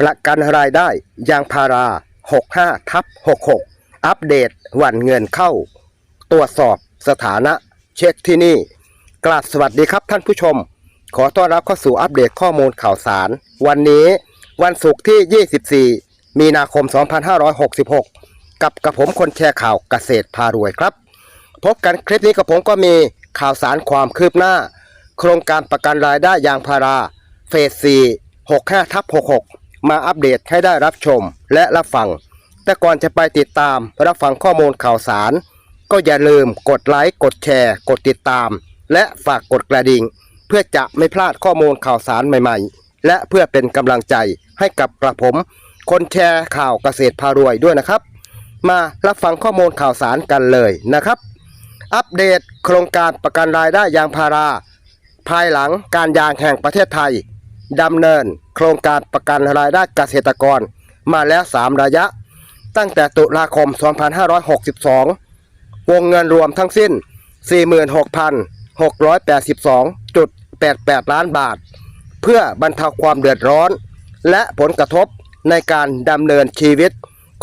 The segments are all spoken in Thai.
ประกันรายได้ยางพารา 65ทับ66 อัปเดตวันเงินเข้า ตรวจสอบสถานะเช็คที่นี่ กราบสวัสดีครับท่านผู้ชม ขอต้อนรับเข้าสู่อัปเดตข้อมูลข่าวสาร วันนี้วันศุกร์ที่ 24 มีนาคม 2566 กับกระผมคนแชร์ข่าวเกษตรพารวยครับ พบกันคลิปนี้กับผมก็มีข่าวสารความคืบหน้า โครงการประกันรายได้ยางพารา เฟส 4 65ทับ66 มาอัปเดตให้ได้รับชมและรับฟัง แต่ก่อนจะไปติดตามรับฟังข้อมูลข่าวสาร ก็อย่าลืมกดไลค์กดแชร์ กดติดตาม และฝากกดกระดิ่ง เพื่อจะไม่พลาดข้อมูลข่าวสารใหม่ๆ และเพื่อเป็นกำลังใจให้กับกระผม คนแชร์ข่าวเกษตรพารวยด้วยนะครับ มารับฟังข้อมูลข่าวสารกันเลยนะครับ อัปเดตโครงการประกันรายได้ยางพารา ภายหลังการยางแห่งประเทศไทยดำเนิน ครงการประกันรายได้เกษตรกรมาแล้ว 3 ระยะ ตั้งแต่ตุลาคม 2562 วงเงินรวมทั้งสิ้น 46,682.88 ล้านบาท เพื่อบรรเทาความเดือดร้อน และผลกระทบในการดำเนินชีวิต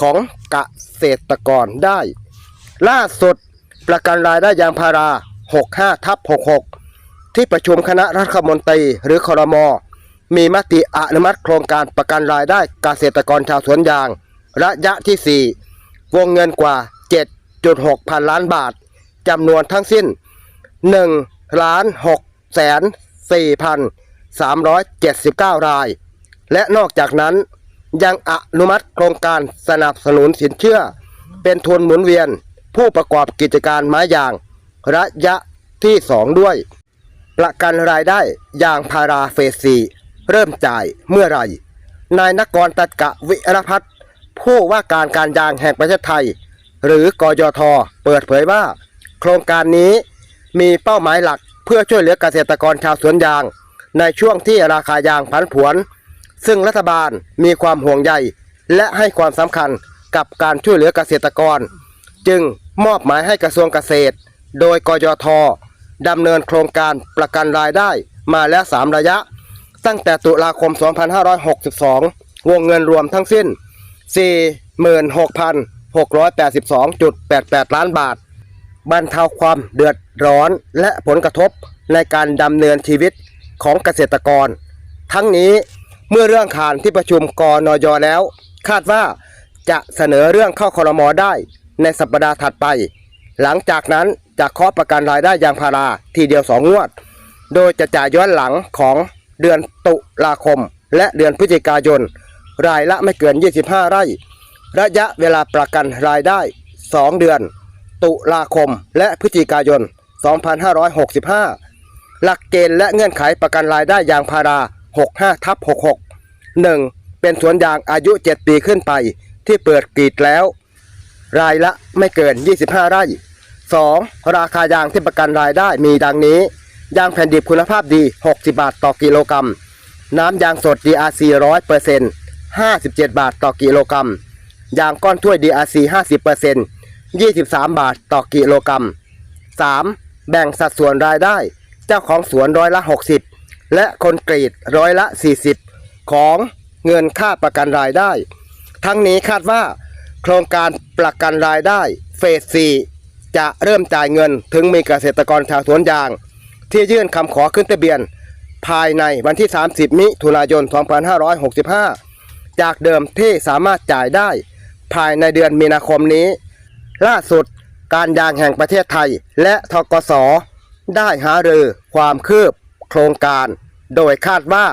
ของเกษตรกรได้ ล่าสุดประกันรายได้ยางพารา 65ทับ66 ที่ประชุมคณะรัฐมนตรีหรือคอรมอ มีมติอนุมัติโครงการประกันรายได้เกษตรกรชาวสวนยาง ระยะที่ 4 วงเงินกว่า 7.6 พันล้านบาทจำนวนทั้งสิ้น 1 ล้าน6แสน4พัน379 ราย และนอกจากนั้นยังอนุมัติโครงการสนับสนุนสินเชื่อ เป็นทุนหมุนเวียนผู้ประกอบกิจการไม้ยาง ระยะที่ 2 ด้วย ประกันรายได้ยางพาราเฟสซี เริ่มจ่ายเมื่อไหร่ นายนกรตัดกะวิรพัฒน์ผู้ว่าการการยางแห่งประเทศไทย หรือกยท เปิดเผยว่า โครงการนี้มีเป้าหมายหลักเพื่อช่วยเหลือเกษตรกรชาวสวนยาง ในช่วงที่ราคายางผันผวน ซึ่งรัฐบาลมีความห่วงใย และให้ความสำคัญกับการช่วยเหลือเกษตรกร จึงมอบหมายให้กระทรวงเกษตร โดยกยทดำเนินโครงการประกันรายได้มาแล้ว 3 ระยะ ตั้งแต่ตุลาคม 2562 วงเงินรวมทั้งสิ้น 46,682.88 ล้านบาท บรรเทาความเดือดร้อนและผลกระทบในการดำเนินชีวิตของเกษตรกร ทั้งนี้เมื่อเรื่องผ่านที่ประชุมกนยแล้ว คาดว่าจะเสนอเรื่องเข้าคอรมอได้ในสัปดาห์ถัดไป หลังจากนั้นจะเคาะประกันรายได้ยางพาราทีเดียวสองงวด โดยจะจ่ายย้อนหลังของ เดือนตุลาคม และเดือนพฤศจิกายน รายละไม่เกิน 25 ไร่ ระยะเวลาประกันรายได้ 2 เดือน ตุลาคม และพฤศจิกายน 2565 หลักเกณฑ์และเงื่อนไขประกันรายได้ยางพารา 65ทับ66 1. เป็นสวนยางอายุ 7 ปีขึ้นไป ที่เปิดกรีดแล้ว รายละไม่เกิน 25 ไร่ 2. ราคายางที่ประกันรายได้มีดังนี้ ยางแผ่นดิบคุณภาพดี 60 บาทต่อกิโลกรัม น้ำยางสด DRC 100% 57 บาทต่อกิโลกรัม ยางก้อนถ้วย DRC 50% 23 บาทต่อกิโลกรัม 3. แบ่งสัดส่วนรายได้ เจ้าของสวนร้อยละ 60 และคนกรีดร้อยละ 40 ของเงินค่าประกันรายได้ ทั้งนี้คาดว่า โครงการประกันรายได้เฟส 4 จะเริ่มจ่ายเงินถึงมีเกษตรกรชาวสวนยาง ที่ยื่นคำขอขึ้นทะเบียน ภายในวันที่ 30 มิถุนายน 2565 จากเดิมที่สามารถจ่ายได้ ภายในเดือนมีนาคมนี้ ล่าสุดการยางแห่งประเทศไทยและทกสได้หารือความคืบโครงการ โดยคาดว่า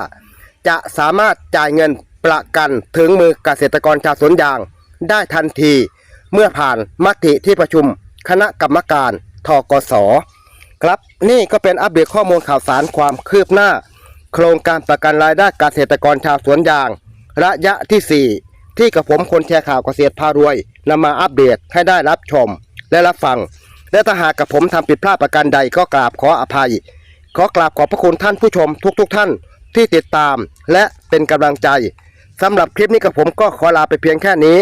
จะสามารถจ่ายเงินประกันถึงมือเกษตรกรชาวสวนยางได้ทันที เมื่อผ่านมติที่ประชุมคณะกรรมการทกส ครับนี่ก็เป็นอัปเดตข้อมูลข่าวสารความคืบหน้า โครงการประกันรายได้เกษตรกรชาวสวนยาง ระยะที่ 4 ที่กับผมคนแชร์ข่าวเกษตรพารวยนำมาอัปเดตให้ได้รับชม และรับฟัง และถ้าหากกับผมทำผิดพลาดประการใดก็กราบขออภัย ขอกราบขอบพระคุณท่านผู้ชมทุกๆทท่านที่ติดตามและเป็นกำลังใจสำหรับคลิปนี้กับผมก็ขอลาไปเพียงแค่นี้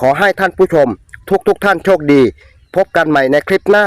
ขอให้ท่านผู้ชม ทุกๆทท่านโชคดี พบกันใหม่ในคลิปหน้า